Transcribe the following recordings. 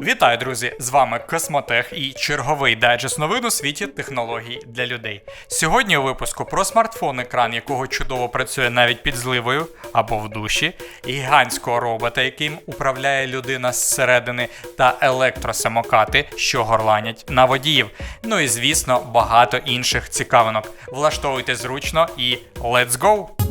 Вітаю, друзі! З вами Космотех і черговий дайджест новин у світі технологій для людей. Сьогодні у випуску про смартфон, екран якого чудово працює навіть під зливою або в душі, гігантського робота, яким управляє людина зсередини, та електросамокати, що горланять на водіїв. Ну і звісно, багато інших цікавинок. Влаштовуйте зручно і let's go!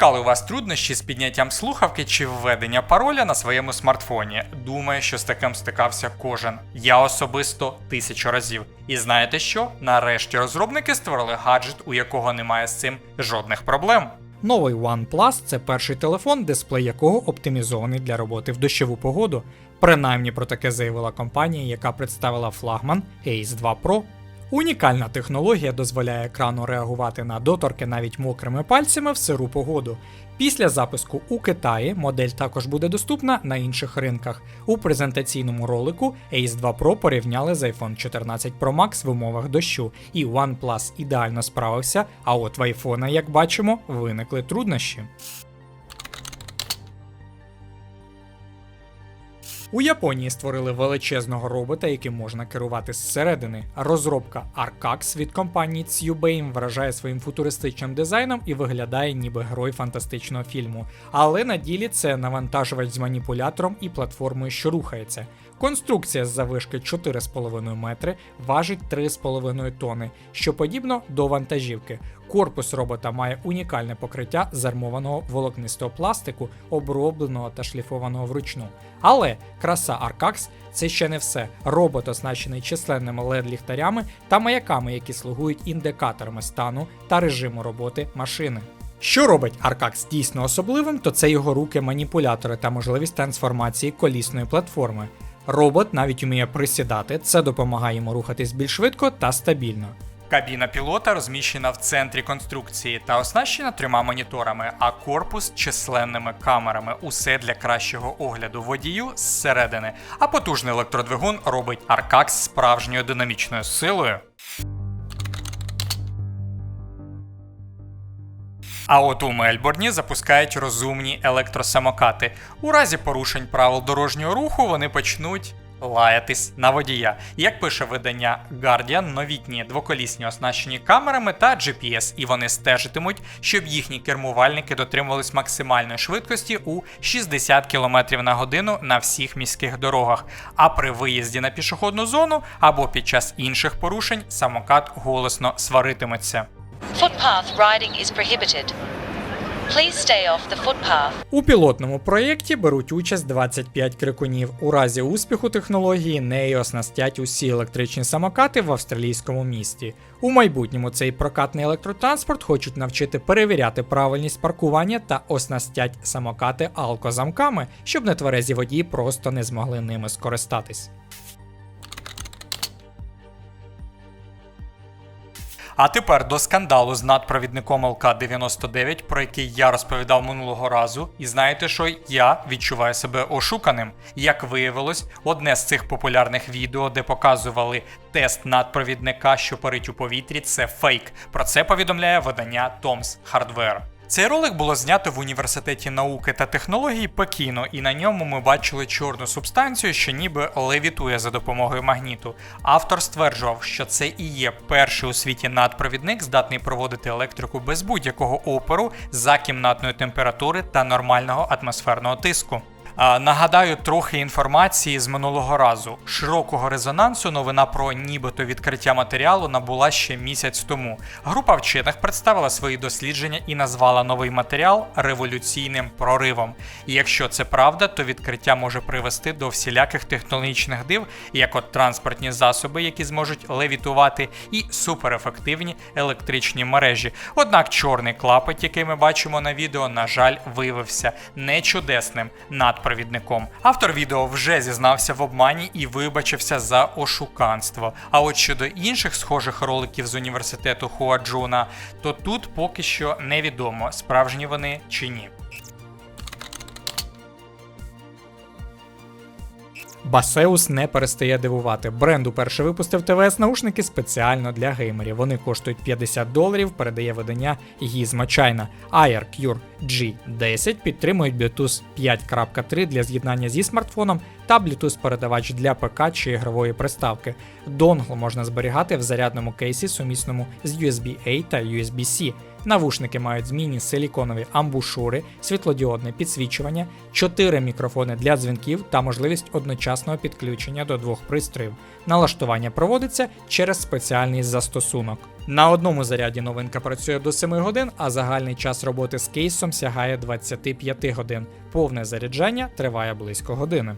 Виникали у вас труднощі з підняттям слухавки чи введення пароля на своєму смартфоні? Думаю, що з таким стикався кожен. Я особисто тисячу разів. І знаєте що? Нарешті розробники створили гаджет, у якого немає з цим жодних проблем. Новий OnePlus – це перший телефон, дисплей якого оптимізований для роботи в дощову погоду. Принаймні про таке заявила компанія, яка представила флагман Ace 2 Pro. Унікальна технологія дозволяє екрану реагувати на доторки навіть мокрими пальцями в сиру погоду. Після запуску у Китаї модель також буде доступна на інших ринках. У презентаційному ролику Ace 2 Pro порівняли з iPhone 14 Pro Max в умовах дощу, і OnePlus ідеально справився, а от в iPhone, як бачимо, виникли труднощі. У Японії створили величезного робота, яким можна керувати зсередини. Розробка Arcax від компанії Tsubame вражає своїм футуристичним дизайном і виглядає ніби герой фантастичного фільму. Але на ділі це навантажувач з маніпулятором і платформою, що рухається. Конструкція з завишки 4,5 метри важить 3,5 тони, що подібно до вантажівки. Корпус робота має унікальне покриття з армованого волокнистого пластику, обробленого та шліфованого вручну. Але краса Arcax – це ще не все. Робот оснащений численними LED-ліхтарями та маяками, які слугують індикаторами стану та режиму роботи машини. Що робить Arcax дійсно особливим, то це його руки-маніпулятори та можливість трансформації колісної платформи. Робот навіть вміє присідати, це допомагає йому рухатись більш швидко та стабільно. Кабіна пілота розміщена в центрі конструкції та оснащена трьома моніторами, а корпус численними камерами. Усе для кращого огляду водію зсередини. А потужний електродвигун робить Аркакс справжньою динамічною силою. А от у Мельбурні запускають розумні електросамокати. У разі порушень правил дорожнього руху вони почнуть лаятись на водія. Як пише видання Guardian, новітні двоколісні оснащені камерами та GPS, і вони стежитимуть, щоб їхні кермувальники дотримувались максимальної швидкості у 60 км на годину на всіх міських дорогах. А при виїзді на пішохідну зону або під час інших порушень самокат голосно сваритиметься. Footpath riding is prohibited. Please stay off the footpath. У пілотному проєкті беруть участь 25 крикунів. У разі успіху технології нею оснастять усі електричні самокати в австралійському місті. У майбутньому цей прокатний електротранспорт хочуть навчити перевіряти правильність паркування та оснастять самокати алкозамками, щоб нетверезі водії просто не змогли ними скористатись. А тепер до скандалу з надпровідником ЛК-99, про який я розповідав минулого разу. І знаєте що? Я відчуваю себе ошуканим. Як виявилось, одне з цих популярних відео, де показували тест надпровідника, що парить у повітрі, це фейк. Про це повідомляє видання Tom's Hardware. Цей ролик було знято в університеті науки та технологій Пекіно, і на ньому ми бачили чорну субстанцію, що ніби левітує за допомогою магніту. Автор стверджував, що це і є перший у світі надпровідник, здатний проводити електрику без будь-якого опору за кімнатної температури та нормального атмосферного тиску. Нагадаю трохи інформації з минулого разу. Широкого резонансу новина про нібито відкриття матеріалу набула ще місяць тому. Група вчених представила свої дослідження і назвала новий матеріал революційним проривом. І якщо це правда, то відкриття може привести до всіляких технологічних див, як от транспортні засоби, які зможуть левітувати, і суперефективні електричні мережі. Однак чорний клапоть, який ми бачимо на відео, на жаль, виявився не чудесним надпровідником. Автор відео вже зізнався в обмані і вибачився за ошуканство. А от щодо інших схожих роликів з університету Хуаджуна, то тут поки що невідомо, справжні вони чи ні. Басеус не перестає дивувати. Бренд уперше випустив ТВС наушники спеціально для геймерів. Вони коштують 50 доларів, передає видання Gizmo China. Air Cure G10 підтримують Bluetooth 5.3 для з'єднання зі смартфоном та Bluetooth передавач для ПК чи ігрової приставки. Донгл можна зберігати в зарядному кейсі, сумісному з USB-A та USB-C. Навушники мають змінні силіконові амбушури, світлодіодне підсвічування, 4 мікрофони для дзвінків та можливість одночасного підключення до двох пристроїв. Налаштування проводиться через спеціальний застосунок. На одному заряді новинка працює до 7 годин, а загальний час роботи з кейсом сягає 25 годин. Повне заряджання триває близько години.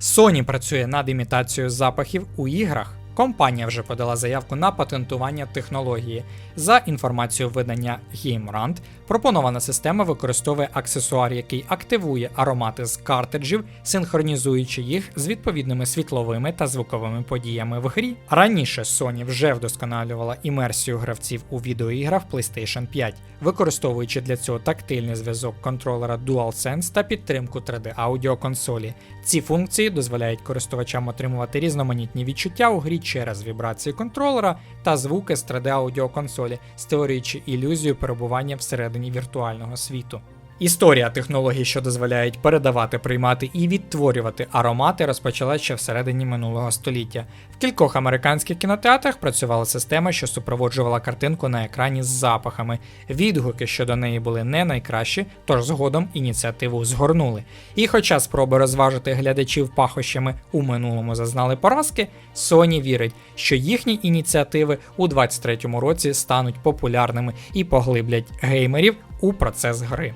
Sony працює над імітацією запахів у іграх. Компанія вже подала заявку на патентування технології. За інформацією видання GameRant, пропонована система використовує аксесуар, який активує аромати з картриджів, синхронізуючи їх з відповідними світловими та звуковими подіями в грі. Раніше Sony вже вдосконалювала імерсію гравців у відеоіграх PlayStation 5, використовуючи для цього тактильний зв'язок контролера DualSense та підтримку 3D аудіоконсолі. Ці функції дозволяють користувачам отримувати різноманітні відчуття у грі через вібрації контролера та звуки з 3D аудіоконсолі, створюючи ілюзію перебування всередині віртуального світу. Історія технологій, що дозволяють передавати, приймати і відтворювати аромати, розпочалася ще всередині минулого століття. В кількох американських кінотеатрах працювала система, що супроводжувала картинку на екрані з запахами. Відгуки щодо неї були не найкращі, тож згодом ініціативу згорнули. І хоча спроби розважити глядачів пахощами у минулому зазнали поразки, Sony вірить, що їхні ініціативи у 23-му році стануть популярними і поглиблять геймерів у процес гри.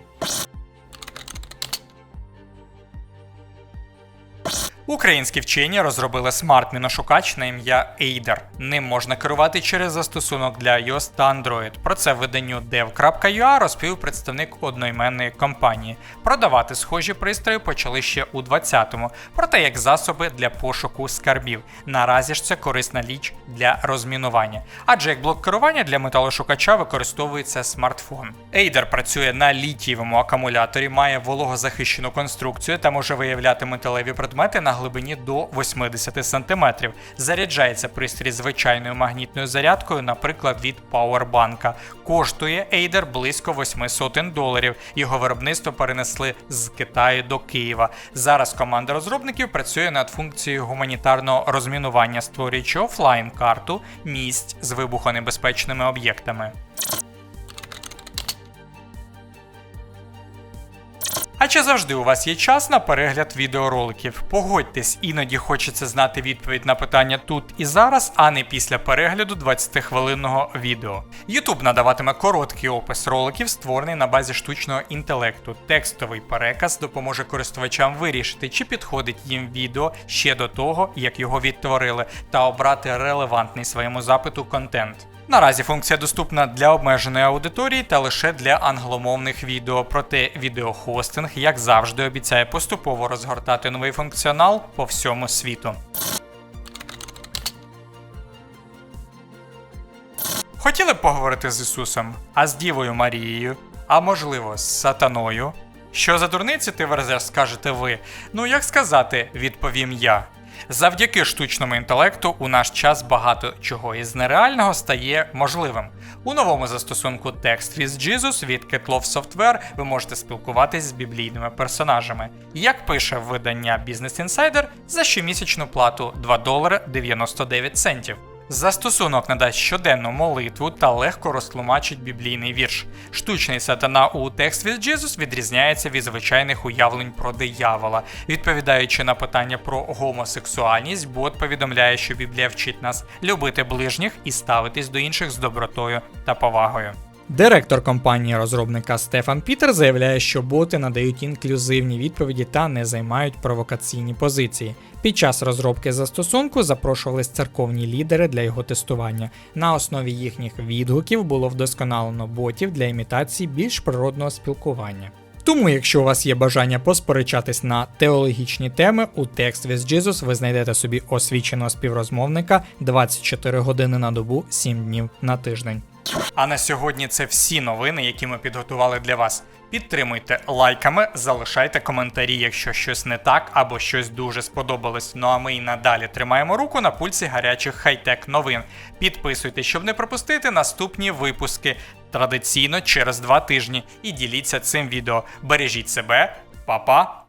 Українські вчені розробили смарт-міношукач на ім'я Eider. Ним можна керувати через застосунок для iOS та Android. Про це виданню dev.ua розповів представник одноіменної компанії. Продавати схожі пристрої почали ще у 20-му, проте як засоби для пошуку скарбів. Наразі ж це корисна річ для розмінування. Адже як блок керування для металошукача використовується смартфон. Eider працює на літієвому акумуляторі, має вологозахищену конструкцію та може виявляти металеві предмети на глибині до 80 см. Заряджається пристрій звичайною магнітною зарядкою, наприклад, від пауербанка. Коштує Eider близько 8 сотень доларів. Його виробництво перенесли з Китаю до Києва. Зараз команда розробників працює над функцією гуманітарного розмінування, створюючи офлайн карту місць з вибухонебезпечними об'єктами. А чи завжди у вас є час на перегляд відеороликів? Погодьтесь, іноді хочеться знати відповідь на питання тут і зараз, а не після перегляду 20-хвилинного відео. YouTube надаватиме короткий опис роликів, створений на базі штучного інтелекту. Текстовий переказ допоможе користувачам вирішити, чи підходить їм відео ще до того, як його відтворили, та обрати релевантний своєму запиту контент. Наразі функція доступна для обмеженої аудиторії та лише для англомовних відео, проте відеохостинг, як завжди, обіцяє поступово розгортати новий функціонал по всьому світу. Хотіли б поговорити з Ісусом, а з Дівою Марією, а можливо, з Сатаною. Що за дурниці ти верзеш, скажете ви? Ну як сказати, відповім я. Завдяки штучному інтелекту у наш час багато чого із нереального стає можливим. У новому застосунку Text with Jesus від Ketlov Software ви можете спілкуватись з біблійними персонажами. Як пише видання Business Insider, за щомісячну плату 2 долари 99 центів. Застосунок надасть щоденну молитву та легко розтлумачить біблійний вірш. Штучний сатана у Text with Jesus відрізняється від звичайних уявлень про диявола. Відповідаючи на питання про гомосексуальність, бот повідомляє, що Біблія вчить нас любити ближніх і ставитись до інших з добротою та повагою. Директор компанії розробника Стефан Пітер заявляє, що боти надають інклюзивні відповіді та не займають провокаційні позиції. Під час розробки застосунку запрошувались церковні лідери для його тестування. На основі їхніх відгуків було вдосконалено ботів для імітації більш природного спілкування. Тому, якщо у вас є бажання посперечатись на теологічні теми, у Text with Jesus ви знайдете собі освіченого співрозмовника 24 години на добу, 7 днів на тиждень. А на сьогодні це всі новини, які ми підготували для вас. Підтримуйте лайками, залишайте коментарі, якщо щось не так або щось дуже сподобалось. Ну а ми й надалі тримаємо руку на пульсі гарячих хай-тек новин. Підписуйтесь, щоб не пропустити наступні випуски традиційно через два тижні. І діліться цим відео. Бережіть себе, па-па!